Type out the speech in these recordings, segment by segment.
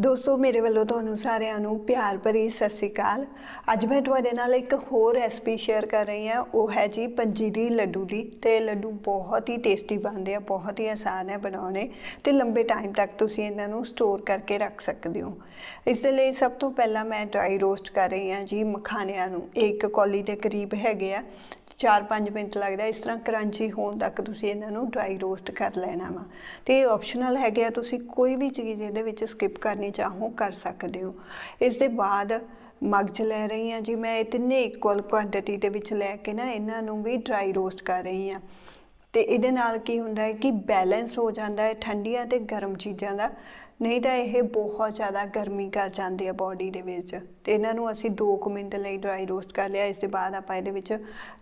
ਦੋਸਤੋ, ਮੇਰੇ ਵੱਲੋਂ ਤੁਹਾਨੂੰ ਸਾਰਿਆਂ ਨੂੰ ਪਿਆਰ ਭਰੀ ਸਤਿ ਸ੍ਰੀ ਅਕਾਲ। ਅੱਜ ਮੈਂ ਤੁਹਾਡੇ ਨਾਲ ਇੱਕ ਹੋਰ ਰੈਸਪੀ ਸ਼ੇਅਰ ਕਰ ਰਹੀ ਹਾਂ। ਉਹ ਹੈ ਜੀ ਪੰਜੀਰੀ ਲੱਡੂ ਦੀ। ਤੇ ਲੱਡੂ ਬਹੁਤ ਹੀ ਟੇਸਟੀ ਬਣਦੇ ਆ, ਬਹੁਤ ਹੀ ਆਸਾਨ ਹੈ ਬਣਾਉਣੇ। ਤੇ ਲੰਬੇ ਟਾਈਮ ਤੱਕ ਤੁਸੀਂ ਇਹਨਾਂ ਨੂੰ ਸਟੋਰ ਕਰਕੇ ਰੱਖ ਸਕਦੇ ਹੋ। ਇਸ ਦੇ ਲਈ ਸਭ ਤੋਂ ਪਹਿਲਾਂ ਮੈਂ ਡਰਾਈ ਰੋਸਟ ਕਰ ਰਹੀ ਹਾਂ ਜੀ ਮਖਾਣਿਆਂ ਨੂੰ। ਇੱਕ ਕੌਲੀ ਦੇ ਕਰੀਬ ਹੈਗੇ ਆ। 4-5 ਮਿੰਟ ਲੱਗਦਾ, ਇਸ ਤਰ੍ਹਾਂ ਕਰੰਚੀ ਹੋਣ ਤੱਕ ਤੁਸੀਂ ਇਹਨਾਂ ਨੂੰ ਡਰਾਈ ਰੋਸਟ ਕਰ ਲੈਣਾ ਵਾ। ਤੇ ਇਹ ਆਪਸ਼ਨਲ ਹੈਗੇ ਆ, ਤੁਸੀਂ ਕੋਈ ਵੀ ਚੀਜ਼ ਇਹਦੇ ਵਿੱਚ ਸਕਿਪ ਕਰਨੀ ਚਾਹੋ, ਕਰ ਸਕਦੇ ਹੋ। ਇਸ ਦੇ ਬਾਅਦ ਮਗਜ ਲੈ ਰਹੀ ਹਾਂ ਜੀ, ਮੈਂ ਇਹ ਤਿੰਨੇ ਇਕੁਅਲ ਕੁਆਂਟੀਟੀ ਦੇ ਵਿੱਚ ਲੈ ਕੇ ਨਾ ਇਹਨਾਂ ਨੂੰ ਵੀ ਡਰਾਈ ਰੋਸਟ ਕਰ ਰਹੀ ਹਾਂ। ਤੇ ਇਹਦੇ ਨਾਲ ਕੀ ਹੁੰਦਾ ਹੈ ਕਿ ਬੈਲੈਂਸ ਹੋ ਜਾਂਦਾ ਹੈ ਠੰਡੀਆਂ ਤੇ ਗਰਮ ਚੀਜ਼ਾਂ ਦਾ। ਨਹੀਂ ਤਾਂ ਇਹ ਬਹੁਤ ਜ਼ਿਆਦਾ ਗਰਮੀ ਕਰ ਜਾਂਦੇ ਆ ਬਾਡੀ ਦੇ ਵਿੱਚ। ਤੇ ਇਹਨਾਂ ਨੂੰ ਅਸੀਂ 2 ਮਿੰਟ ਲਈ ਡਰਾਈ ਰੋਸਟ ਕਰ ਲਿਆ। ਇਸ ਤੋਂ ਬਾਅਦ ਆਪਾਂ ਇਹਦੇ ਵਿੱਚ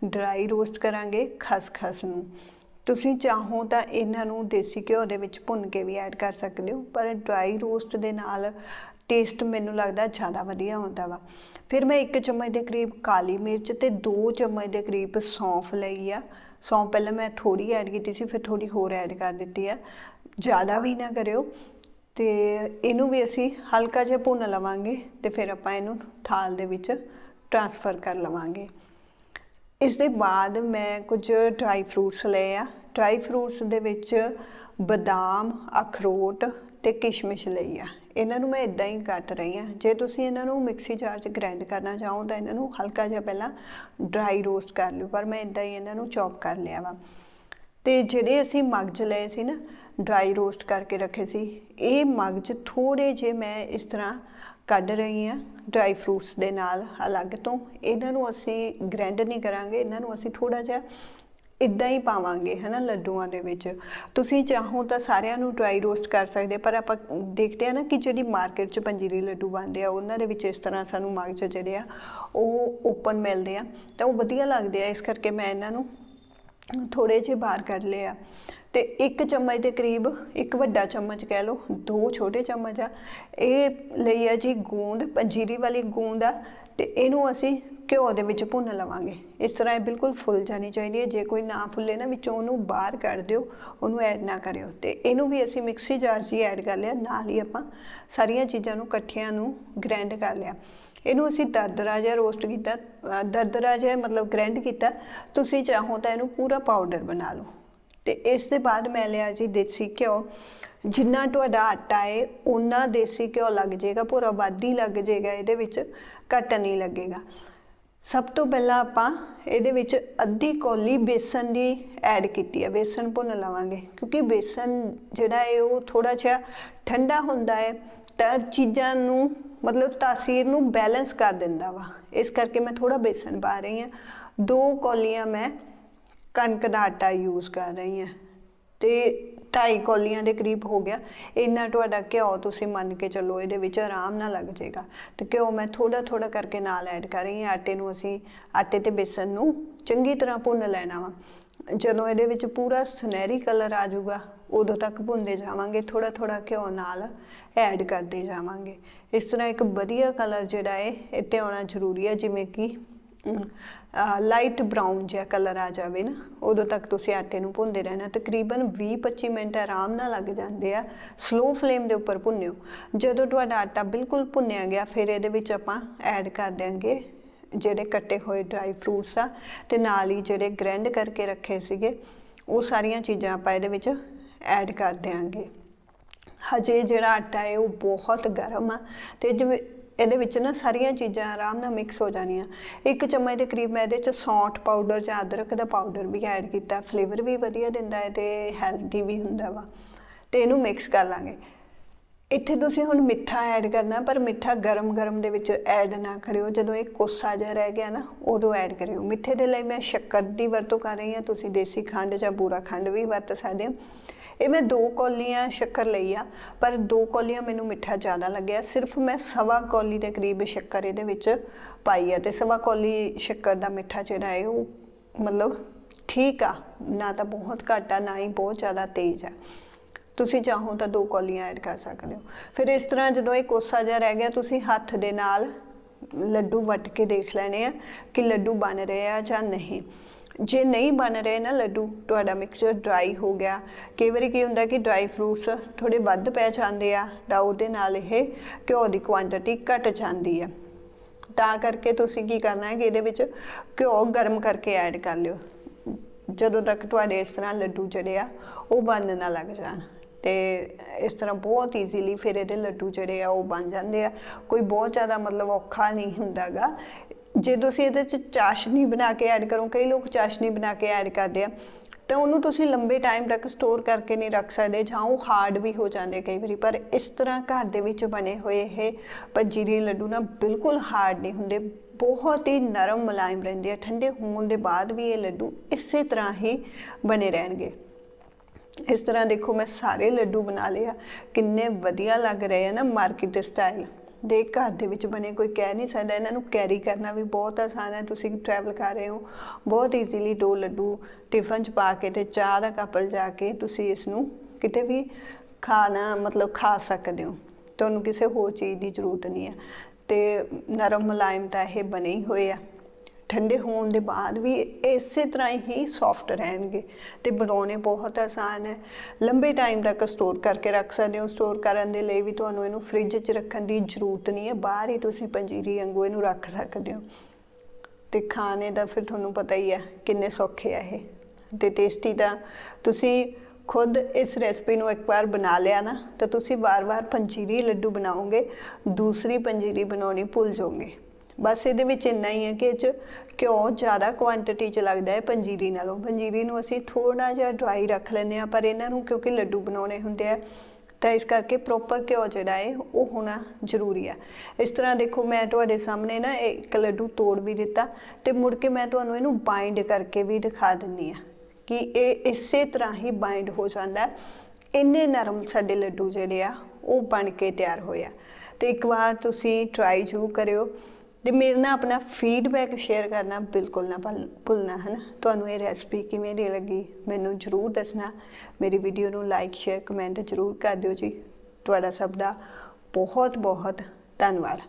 ਡਰਾਈ ਰੋਸਟ ਕਰਾਂਗੇ ਖਸਖਸ ਨੂੰ। ਤੁਸੀਂ ਚਾਹੋ ਤਾਂ ਇਹਨਾਂ ਨੂੰ ਦੇਸੀ ਘਿਓ ਦੇ ਵਿੱਚ ਭੁੰਨ ਕੇ ਵੀ ਐਡ ਕਰ ਸਕਦੇ ਹੋ, ਪਰ ਡਰਾਈ ਰੋਸਟ ਦੇ ਨਾਲ ਟੇਸਟ ਮੈਨੂੰ ਲੱਗਦਾ ਜ਼ਿਆਦਾ ਵਧੀਆ ਹੁੰਦਾ ਵਾ। ਫਿਰ ਮੈਂ 1 ਚਮਚ ਦੇ ਕਰੀਬ ਕਾਲੀ ਮਿਰਚ ਤੇ 2 ਚਮਚ ਦੇ ਕਰੀਬ ਸੌਂਫ ਲਈ ਆ। ਸੌਂਫ ਪਹਿਲਾਂ ਮੈਂ ਥੋੜੀ ਐਡ ਕੀਤੀ ਸੀ, ਫਿਰ ਥੋੜੀ ਹੋਰ ਐਡ ਕਰ ਦਿੱਤੀ ਆ। ਜ਼ਿਆਦਾ ਵੀ ਨਾ ਕਰਿਓ ਤੇ ਇਹਨੂੰ ਵੀ ਅਸੀਂ ਹਲਕਾ ਜਿਹਾ ਭੁੰਨ ਲਵਾਂਗੇ ਤੇ ਫਿਰ ਆਪਾਂ ਇਹਨੂੰ ਥਾਲ ਦੇ ਵਿੱਚ ਟ੍ਰਾਂਸਫਰ ਕਰ ਲਵਾਂਗੇ। ਇਸ ਦੇ ਬਾਅਦ ਮੈਂ ਕੁਝ ਡਰਾਈ ਫਰੂਟਸ ਲਏ ਆ। ਡਰਾਈ ਫਰੂਟਸ ਦੇ ਵਿੱਚ ਬਦਾਮ, ਅਖਰੋਟ ਤੇ ਕਿਸ਼ਮਿਸ਼ ਲਈ ਆ। ਇਹਨਾਂ ਨੂੰ ਮੈਂ ਇਦਾਂ ਹੀ ਕੱਟ ਰਹੀ ਹਾਂ। ਜੇ ਤੁਸੀਂ ਇਹਨਾਂ ਨੂੰ ਮਿਕਸੀ ਜਾਰ 'ਚ ਗ੍ਰਾਈਂਡ ਕਰਨਾ ਚਾਹੋ ਤਾਂ ਇਹਨਾਂ ਨੂੰ ਹਲਕਾ ਜਿਹਾ ਪਹਿਲਾਂ ਡਰਾਈ ਰੋਸਟ ਕਰ ਲਿਓ, ਪਰ ਮੈਂ ਇਦਾਂ ਹੀ ਇਹਨਾਂ ਨੂੰ ਚੌਪ ਕਰ ਲਿਆ ਵਾ। ਤੇ ਜਿਹੜੇ ਅਸੀਂ ਮਗਜ ਲਏ ਸੀ ਨਾ ਡਰਾਈ ਰੋਸਟ ਕਰਕੇ ਰੱਖੇ ਸੀ, ਇਹ ਮਗਜ ਥੋੜੇ ਜੇ ਮੈਂ ਇਸ ਤਰ੍ਹਾਂ ਕੱਢ ਰਹੀ ਹਾਂ ਡਰਾਈ ਫਰੂਟਸ ਦੇ ਨਾਲ ਅਲੱਗ ਤੋਂ। ਇਹਨਾਂ ਨੂੰ ਅਸੀਂ ਗ੍ਰਾਈਂਡ ਨਹੀਂ ਕਰਾਂਗੇ, ਇਹਨਾਂ ਨੂੰ ਅਸੀਂ ਥੋੜਾ ਜਿਹਾ ਇਦਾਂ ਹੀ ਪਾਵਾਂਗੇ, ਹਨਾ, ਲੱਡੂਆਂ ਦੇ ਵਿੱਚ। ਤੁਸੀਂ ਚਾਹੋ ਤਾਂ ਸਾਰਿਆਂ ਨੂੰ ਡਰਾਈ ਰੋਸਟ ਕਰ ਸਕਦੇ, ਪਰ ਆਪਾਂ ਦੇਖਦੇ ਆ ਨਾ ਕਿ ਜਿਹੜੀ ਮਾਰਕੀਟ 'ਚ ਪੰਜੀਰੀ ਲੱਡੂ ਬਣਦੇ ਆ, ਉਹਨਾਂ ਦੇ ਵਿੱਚ ਇਸ ਤਰ੍ਹਾਂ ਸਾਨੂੰ ਮਗਜ ਜਿਹੜੇ ਆ, ਉਹ ਓਪਨ ਮਿਲਦੇ ਆ। ਤਾਂ ਉਹ ਵਧੀਆ ਲੱਗਦੇ ਆ, ਇਸ ਕਰਕੇ ਮੈਂ ਇਹਨਾਂ ਨੂੰ ਥੋੜੇ ਜਿਹੇ ਬਾਹਰ ਕੱਢ ਲਿਆ ਤੇ ਇੱਕ ਚਮਚ ਦੇ ਕਰੀਬ, ਇੱਕ ਵੱਡਾ ਚਮਚ ਕਹਿ ਲਓ, ਦੋ ਛੋਟੇ ਚਮਚ ਆ, ਇਹ ਲਈ ਆ ਜੀ ਗੂੰਦ ਪੰਜੀਰੀ ਵਾਲੀ ਗੂੰਦ ਆ, ਤੇ ਇਹਨੂੰ ਅਸੀਂ ਘਿਓ ਦੇ ਵਿੱਚ ਭੁੰਨ ਲਵਾਂਗੇ। ਇਸ ਤਰ੍ਹਾਂ ਇਹ ਬਿਲਕੁਲ ਫੁੱਲ ਜਾਣੀ ਚਾਹੀਦੀ ਹੈ। ਜੇ ਕੋਈ ਨਾ ਫੁੱਲੇ ਨਾ ਵਿੱਚੋਂ ਉਹਨੂੰ ਬਾਹਰ ਕੱਢ ਦਿਓ, ਉਹਨੂੰ ਐਡ ਨਾ ਕਰਿਓ। ਤੇ ਇਹਨੂੰ ਵੀ ਅਸੀਂ ਮਿਕਸੀ ਜਾਰ 'ਚ ਹੀ ਐਡ ਕਰ ਲਿਆ। ਨਾਲ ਹੀ ਆਪਾਂ ਸਾਰੀਆਂ ਚੀਜ਼ਾਂ ਨੂੰ ਇਕੱਠਿਆਂ ਨੂੰ ਗ੍ਰਾਈਂਡ ਕਰ ਲਿਆ। ਇਹਨੂੰ ਅਸੀਂ ਦਰਦਰਾ ਜਿਹਾ ਰੋਸਟ ਕੀਤਾ। ਦਰਦਰਾ ਜਿਹਾ ਮਤਲਬ ਗ੍ਰਾਈਂਡ ਕੀਤਾ। ਤੁਸੀਂ ਚਾਹੋ ਤਾਂ ਇਹਨੂੰ ਪੂਰਾ ਪਾਊਡਰ ਬਣਾ ਲਓ। ਤੇ ਇਸ ਦੇ ਬਾਅਦ ਮੈਂ ਲਿਆ ਜੀ ਦੇਸੀ ਘਿਓ। ਜਿੰਨਾ ਤੁਹਾਡਾ ਆਟਾ ਹੈ ਉਹਨਾਂ ਦੇਸੀ ਘਿਓ ਲੱਗ ਜਾਏਗਾ, ਪੂਰਾ ਵਾਦੀ ਲੱਗ ਜਾਏਗਾ, ਇਹਦੇ ਵਿੱਚ ਘੱਟ ਨਹੀਂ ਲੱਗੇਗਾ। ਸਭ ਤੋਂ ਪਹਿਲਾਂ ਆਪਾਂ ਇਹਦੇ ਵਿੱਚ ਅੱਧੀ ਕੌਲੀ ਬੇਸਨ ਦੀ ਐਡ ਕੀਤੀ ਹੈ ਬੇਸਨ ਭੁੰਨ ਲਵਾਂਗੇ, ਕਿਉਂਕਿ ਬੇਸਨ ਜਿਹੜਾ ਹੈ ਉਹ ਥੋੜਾ ਜਿਹਾ ਠੰਡਾ ਹੁੰਦਾ ਹੈ ਤਾਂ ਚੀਜ਼ਾਂ ਨੂੰ, ਮਤਲਬ ਤਾਸੀਰ ਨੂੰ ਬੈਲੈਂਸ ਕਰ ਦਿੰਦਾ ਵਾ। ਇਸ ਕਰਕੇ ਮੈਂ ਥੋੜਾ ਬੇਸਨ ਪਾ ਰਹੀ ਹਾਂ। ਦੋ ਕੌਲੀਆਂ ਮੈਂ ਕਣਕ ਦਾ ਆਟਾ ਯੂਜ਼ ਕਰ ਰਹੀ ਹਾਂ। ਤੇ ਢਾਈ ਕੌਲੀਆਂ ਦੇ ਕਰੀਬ ਹੋ ਗਿਆ। ਇੰਨਾ ਤੁਹਾਡਾ ਘਿਓ ਤੁਸੀਂ ਮੰਨ ਕੇ ਚੱਲੋ ਇਹਦੇ ਵਿੱਚ ਆਰਾਮ ਨਾਲ ਲੱਗ ਜਾਏਗਾ। ਤੇ ਘਿਓ ਮੈਂ ਥੋੜਾ ਥੋੜਾ ਕਰਕੇ ਨਾਲ ਐਡ ਕਰ ਰਹੀ ਹਾਂ। ਆਟੇ ਨੂੰ ਅਸੀਂ, ਆਟੇ ਤੇ ਬੇਸਨ ਨੂੰ ਚੰਗੀ ਤਰ੍ਹਾਂ ਭੁੰਨ ਲੈਣਾ ਵਾ। ਜਦੋਂ ਇਹਦੇ ਵਿੱਚ ਪੂਰਾ ਸੁਨਹਿਰੀ ਕਲਰ ਆ ਜਾਊਗਾ, ਉਦੋਂ ਤੱਕ ਭੁੰਨਦੇ ਜਾਵਾਂਗੇ। ਥੋੜਾ ਥੋੜਾ ਘਿਓ ਨਾਲ ਐਡ ਕਰਦੇ ਜਾਵਾਂਗੇ। ਇਸ ਤਰ੍ਹਾਂ ਇੱਕ ਵਧੀਆ ਕਲਰ ਜਿਹੜਾ ਹੈ ਇੱਥੇ ਆਉਣਾ ਜ਼ਰੂਰੀ ਹੈ ਜਿਵੇਂ ਕਿ ਲਾਈਟ ਬ੍ਰਾਊਨ ਜਿਹਾ ਕਲਰ ਆ ਜਾਵੇ ਨਾ, ਉਦੋਂ ਤੱਕ ਤੁਸੀਂ ਆਟੇ ਨੂੰ ਭੁੰਨਦੇ ਰਹਿਣਾ। ਤਕਰੀਬਨ 20-25 ਮਿੰਟ ਆਰਾਮ ਨਾਲ ਲੱਗ ਜਾਂਦੇ ਆ। ਸਲੋ ਫਲੇਮ ਦੇ ਉੱਪਰ ਭੁੰਨਿਓ। ਜਦੋਂ ਤੁਹਾਡਾ ਆਟਾ ਬਿਲਕੁਲ ਭੁੰਨਿਆ ਗਿਆ, ਫਿਰ ਇਹਦੇ ਵਿੱਚ ਆਪਾਂ ਐਡ ਕਰ ਦਿਆਂਗੇ ਜਿਹੜੇ ਕੱਟੇ ਹੋਏ ਡਰਾਈ ਫਰੂਟਸ ਆ, ਤੇ ਨਾਲ ਹੀ ਜਿਹੜੇ ਗ੍ਰਾਈਂਡ ਕਰਕੇ ਰੱਖੇ ਸੀਗੇ, ਉਹ ਸਾਰੀਆਂ ਚੀਜ਼ਾਂ ਆਪਾਂ ਇਹਦੇ ਵਿੱਚ ਐਡ ਕਰ ਦਿਆਂਗੇ। ਹਜੇ ਜਿਹੜਾ ਆਟਾ ਹੈ, ਉਹ ਬਹੁਤ ਗਰਮ ਆ, ਤੇ ਜਿਵੇਂ ਇਹਦੇ ਵਿੱਚ ਨਾ ਸਾਰੀਆਂ ਚੀਜ਼ਾਂ ਆਰਾਮ ਨਾਲ ਮਿਕਸ ਹੋ ਜਾਣੀਆਂ। ਇੱਕ ਚਮਚ ਦੇ ਕਰੀਬ ਮੈਂ ਇਹਦੇ ਚ ਸੌਂਠ ਪਾਊਡਰ ਜਾਂ ਅਦਰਕ ਦਾ ਪਾਊਡਰ ਵੀ ਐਡ ਕੀਤਾ ਫਲੇਵਰ ਵੀ ਵਧੀਆ ਦਿੰਦਾ ਹੈ ਤੇ ਹੈਲਦੀ ਵੀ ਹੁੰਦਾ ਵਾ। ਤੇ ਇਹਨੂੰ ਮਿਕਸ ਕਰ ਲਾਂਗੇ। ਇੱਥੇ ਤੁਸੀਂ ਹੁਣ ਮਿੱਠਾ ਐਡ ਕਰਨਾ, ਪਰ ਮਿੱਠਾ ਗਰਮ-ਗਰਮ ਦੇ ਵਿੱਚ ਐਡ ਨਾ ਕਰਿਓ। ਜਦੋਂ ਇਹ ਕੋਸਾ ਜਿਹਾ ਰਹਿ ਗਿਆ ਨਾ, ਉਦੋਂ ਐਡ ਕਰਿਓ। ਮਿੱਠੇ ਦੇ ਲਈ ਮੈਂ ਸ਼ੱਕਰ ਦੀ ਵਰਤੋਂ ਕਰ ਰਹੀ ਹਾਂ। ਤੁਸੀਂ ਦੇਸੀ ਖੰਡ ਜਾਂ ਬੂਰਾ ਖੰਡ ਵੀ ਵਰਤ ਸਕਦੇ ਹੋ। ਇਹ ਮੈਂ ਦੋ ਕੌਲੀਆਂ ਸ਼ੱਕਰ ਲਈ ਆ, ਪਰ ਦੋ ਕੌਲੀਆਂ ਮੈਨੂੰ ਮਿੱਠਾ ਜ਼ਿਆਦਾ ਲੱਗਿਆ। ਸਿਰਫ ਮੈਂ ਸਵਾ ਕੌਲੀ ਦੇ ਕਰੀਬ ਸ਼ੱਕਰ ਇਹਦੇ ਵਿੱਚ ਪਾਈ ਆ ਤੇ ਸਵਾ ਕੌਲੀ ਸ਼ੱਕਰ ਦਾ ਮਿੱਠਾ ਜਿਹੜਾ ਹੈ ਉਹ ਮਤਲਬ ਠੀਕ ਆ, ਨਾ ਤਾਂ ਬਹੁਤ ਘੱਟ ਆ, ਨਾ ਹੀ ਬਹੁਤ ਜ਼ਿਆਦਾ ਤੇਜ਼ ਆ। ਤੁਸੀਂ ਚਾਹੋ ਤਾਂ ਦੋ ਕੌਲੀਆਂ ਐਡ ਕਰ ਸਕਦੇ ਹੋ। ਫਿਰ ਇਸ ਤਰ੍ਹਾਂ ਜਦੋਂ ਇਹ ਕੋਸਾ ਜਿਹਾ ਰਹਿ ਗਿਆ, ਤੁਸੀਂ ਹੱਥ ਦੇ ਨਾਲ ਲੱਡੂ ਵੱਟ ਕੇ ਦੇਖ ਲੈਣੇ ਆ ਕਿ ਲੱਡੂ ਬਣ ਰਹੇ ਆ ਜਾਂ ਨਹੀਂ। ਜੇ ਨਹੀਂ ਬਣ ਰਹੇ ਨਾ ਲੱਡੂ, ਤੁਹਾਡਾ ਮਿਕਸਚਰ ਡਰਾਈ ਹੋ ਗਿਆ। ਕਈ ਵਾਰੀ ਕੀ ਹੁੰਦਾ ਕਿ ਡਰਾਈ ਫਰੂਟਸ ਥੋੜੇ ਵੱਧ ਪੈ ਜਾਂਦੇ ਆ, ਤਾਂ ਉਹਦੇ ਨਾਲ ਇਹ ਘਿਓ ਦੀ ਕੁਆਂਟੀਟੀ ਘਟ ਜਾਂਦੀ ਹੈ ਤਾਂ ਕਰਕੇ ਤੁਸੀਂ ਕੀ ਕਰਨਾ ਹੈ ਕਿ ਇਹਦੇ ਵਿੱਚ ਘਿਓ ਗਰਮ ਕਰਕੇ ਐਡ ਕਰ ਲਿਓ। ਜਦੋਂ ਤੱਕ ਤੁਹਾਡੇ ਇਸ ਤਰ੍ਹਾਂ ਲੱਡੂ ਜਿਹੜੇ ਆ, ਉਹ ਬਣਨ ਨਾ ਲੱਗ ਜਾਣ। ਤੇ ਇਸ ਤਰ੍ਹਾਂ ਬਹੁਤ ਈਜ਼ੀਲੀ ਫਿਰ ਇਹਦੇ ਲੱਡੂ ਜਿਹੜੇ ਆ, ਉਹ ਬਣ ਜਾਂਦੇ ਆ। ਕੋਈ ਬਹੁਤ ਜ਼ਿਆਦਾ ਮਤਲਬ ਔਖਾ ਨਹੀਂ ਹੁੰਦਾਗਾ। ਜੇ ਤੁਸੀਂ ਇਹਦੇ ਚ ਚਾਸ਼ਨੀ ਬਣਾ ਕੇ ਐਡ ਕਰੋ, ਕਈ ਲੋਕ ਚਾਸ਼ਨੀ ਬਣਾ ਕੇ ਐਡ ਕਰਦੇ ਆ, ਤਾਂ ਉਹਨੂੰ ਤੁਸੀਂ ਲੰਬੇ ਟਾਈਮ ਤੱਕ ਸਟੋਰ ਕਰਕੇ ਨਹੀਂ ਰੱਖ ਸਕਦੇ ਜਾਂ ਉਹ ਹਾਰਡ ਵੀ ਹੋ ਜਾਂਦੇ ਕਈ ਵਾਰੀ, ਪਰ ਇਸ ਤਰ੍ਹਾਂ ਘਰ ਦੇ ਵਿੱਚ ਬਣੇ ਹੋਏ ਇਹ ਪੰਜੀਰੀ ਲੱਡੂ ਨਾ ਬਿਲਕੁਲ ਹਾਰਡ ਨਹੀਂ ਹੁੰਦੇ, ਬਹੁਤ ਹੀ ਨਰਮ ਮੁਲਾਇਮ ਰਹਿੰਦੇ ਆ, ਠੰਡੇ ਹੋਣ ਦੇ ਬਾਅਦ ਵੀ ਇਹ ਲੱਡੂ ਇਸੇ ਤਰ੍ਹਾਂ ਹੀ ਬਣੇ ਰਹਿਣਗੇ। ਇਸ ਤਰ੍ਹਾਂ ਦੇਖੋ ਮੈਂ ਸਾਰੇ ਲੱਡੂ ਬਣਾ ਲਏ ਆ, ਕਿੰਨੇ ਵਧੀਆ ਲੱਗ ਰਹੇ ਆ ਨਾ ਮਾਰਕੀਟ ਸਟਾਈਲ ਦੇ ਘਰ ਦੇ ਵਿੱਚ ਬਣੇ ਕੋਈ ਕਹਿ ਨਹੀਂ ਸਕਦਾ। ਇਹਨਾਂ ਨੂੰ ਕੈਰੀ ਕਰਨਾ ਵੀ ਬਹੁਤ ਆਸਾਨ ਹੈ। ਤੁਸੀਂ ਟਰੈਵਲ ਕਰ ਰਹੇ ਹੋ, ਬਹੁਤ ਈਜ਼ੀਲੀ ਦੋ ਲੱਡੂ ਟਿਫਨ 'ਚ ਪਾ ਕੇ ਤੇ ਚਾਹ ਦਾ ਕੱਪ ਜਾ ਕੇ ਤੁਸੀਂ ਇਸ ਨੂੰ ਕਿਤੇ ਵੀ ਖਾਣਾ, ਮਤਲਬ ਖਾ ਸਕਦੇ ਹੋ। ਤੁਹਾਨੂੰ ਕਿਸੇ ਹੋਰ ਚੀਜ਼ ਦੀ ਜ਼ਰੂਰਤ ਨਹੀਂ ਹੈ। ਤੇ ਨਰਮ ਮੁਲਾਇਮ ਤਾਂ ਇਹ ਬਣੇ ਹੀ ਹੋਏ ਆ। ਠੰਡੇ ਹੋਣ ਦੇ ਬਾਅਦ ਵੀ ਇਸੇ ਤਰ੍ਹਾਂ ਹੀ ਸੌਫਟ ਰਹਿਣਗੇ ਤੇ ਬਣਾਉਣੇ ਬਹੁਤ ਆਸਾਨ ਹੈ। ਲੰਬੇ ਟਾਈਮ ਤੱਕ ਸਟੋਰ ਕਰਕੇ ਰੱਖ ਸਕਦੇ ਹੋ। ਸਟੋਰ ਕਰਨ ਦੇ ਲਈ ਵੀ ਤੁਹਾਨੂੰ ਇਹਨੂੰ ਫ੍ਰਿਜ 'ਚ ਰੱਖਣ ਦੀ ਜ਼ਰੂਰਤ ਨਹੀਂ ਹੈ। ਬਾਹਰ ਹੀ ਤੁਸੀਂ ਪੰਜੀਰੀ ਵਾਂਗੂ ਇਹਨੂੰ ਰੱਖ ਸਕਦੇ ਹੋ। ਤੇ ਖਾਣੇ ਦਾ ਫਿਰ ਤੁਹਾਨੂੰ ਪਤਾ ਹੀ ਹੈ ਕਿੰਨੇ ਸੌਖੇ ਆ ਇਹ। ਤੇ ਟੇਸਟੀ ਤਾਂ ਤੁਸੀਂ ਖੁਦ ਇਸ ਰੈਸਪੀ ਨੂੰ ਇੱਕ ਵਾਰ ਬਣਾ ਲਿਆ ਨਾ, ਤਾਂ ਤੁਸੀਂ ਵਾਰ-ਵਾਰ ਪੰਜੀਰੀ ਲੱਡੂ ਬਣਾਓਗੇ, ਦੂਸਰੀ ਪੰਜੀਰੀ ਬਣਾਉਣੀ ਭੁੱਲ ਜਾਓਗੇ। ਬਸ ਇਹਦੇ ਵਿੱਚ ਇੰਨਾ ਹੀ ਹੈ ਕਿ ਇਹ 'ਚ ਘਿਓ ਜ਼ਿਆਦਾ ਕੁਆਂਟੀਟੀ 'ਚ ਲੱਗਦਾ ਹੈ ਪੰਜੀਰੀ ਨਾਲੋਂ। ਪੰਜੀਰੀ ਨੂੰ ਅਸੀਂ ਥੋੜਾ ਜਿਹਾ ਡਰਾਈ ਰੱਖ ਲੈਂਦੇ ਆ ਪਰ ਇਹਨਾਂ ਨੂੰ ਕਿਉਂਕਿ ਲੱਡੂ ਬਣਾਉਣੇ ਹੁੰਦੇ ਆ, ਤਾਂ ਇਸ ਕਰਕੇ ਪ੍ਰੋਪਰ ਘਿਓ ਜਿਹੜਾ ਹੈ, ਉਹ ਹੋਣਾ ਜ਼ਰੂਰੀ ਆ ਇਸ ਤਰ੍ਹਾਂ ਦੇਖੋ, ਮੈਂ ਤੁਹਾਡੇ ਸਾਹਮਣੇ ਨਾ ਇੱਕ ਲੱਡੂ ਤੋੜ ਵੀ ਦਿੱਤਾ ਤੇ ਮੁੜ ਕੇ ਮੈਂ ਤੁਹਾਨੂੰ ਇਹਨੂੰ ਬਾਈਂਡ ਕਰਕੇ ਵੀ ਦਿਖਾ ਦਿੰਨੀ ਆ ਕਿ ਇਹ ਇਸੇ ਤਰ੍ਹਾਂ ਹੀ ਬਾਈਂਡ ਹੋ ਜਾਂਦਾ ਇੰਨੇ ਨਰਮ ਸਾਡੇ ਲੱਡੂ ਜਿਹੜੇ ਆ, ਉਹ ਬਣ ਕੇ ਤਿਆਰ ਹੋਇਆ ਤੇ ਇੱਕ ਵਾਰ ਤੁਸੀਂ ਟਰਾਈ ਜ਼ਰੂਰ ਕਰਿਓ। ਤੇ ਮੇਰੇ ਨਾਲ ਆਪਣਾ ਫੀਡਬੈਕ ਸ਼ੇਅਰ ਕਰਨਾ ਬਿਲਕੁਲ ਨਾ ਭੁੱਲ- ਭੁੱਲਣਾ ਹੈ ਨਾ ਤੁਹਾਨੂੰ ਇਹ ਰੈਸਪੀ ਕਿਵੇਂ ਦੀ ਲੱਗੀ, ਮੈਨੂੰ ਜ਼ਰੂਰ ਦੱਸਣਾ। ਮੇਰੀ ਵੀਡੀਓ ਨੂੰ ਲਾਈਕ ਸ਼ੇਅਰ ਕਮੈਂਟ ਜ਼ਰੂਰ ਕਰ ਦਿਓ ਜੀ। ਤੁਹਾਡਾ ਸਭ ਦਾ ਬਹੁਤ ਬਹੁਤ ਧੰਨਵਾਦ।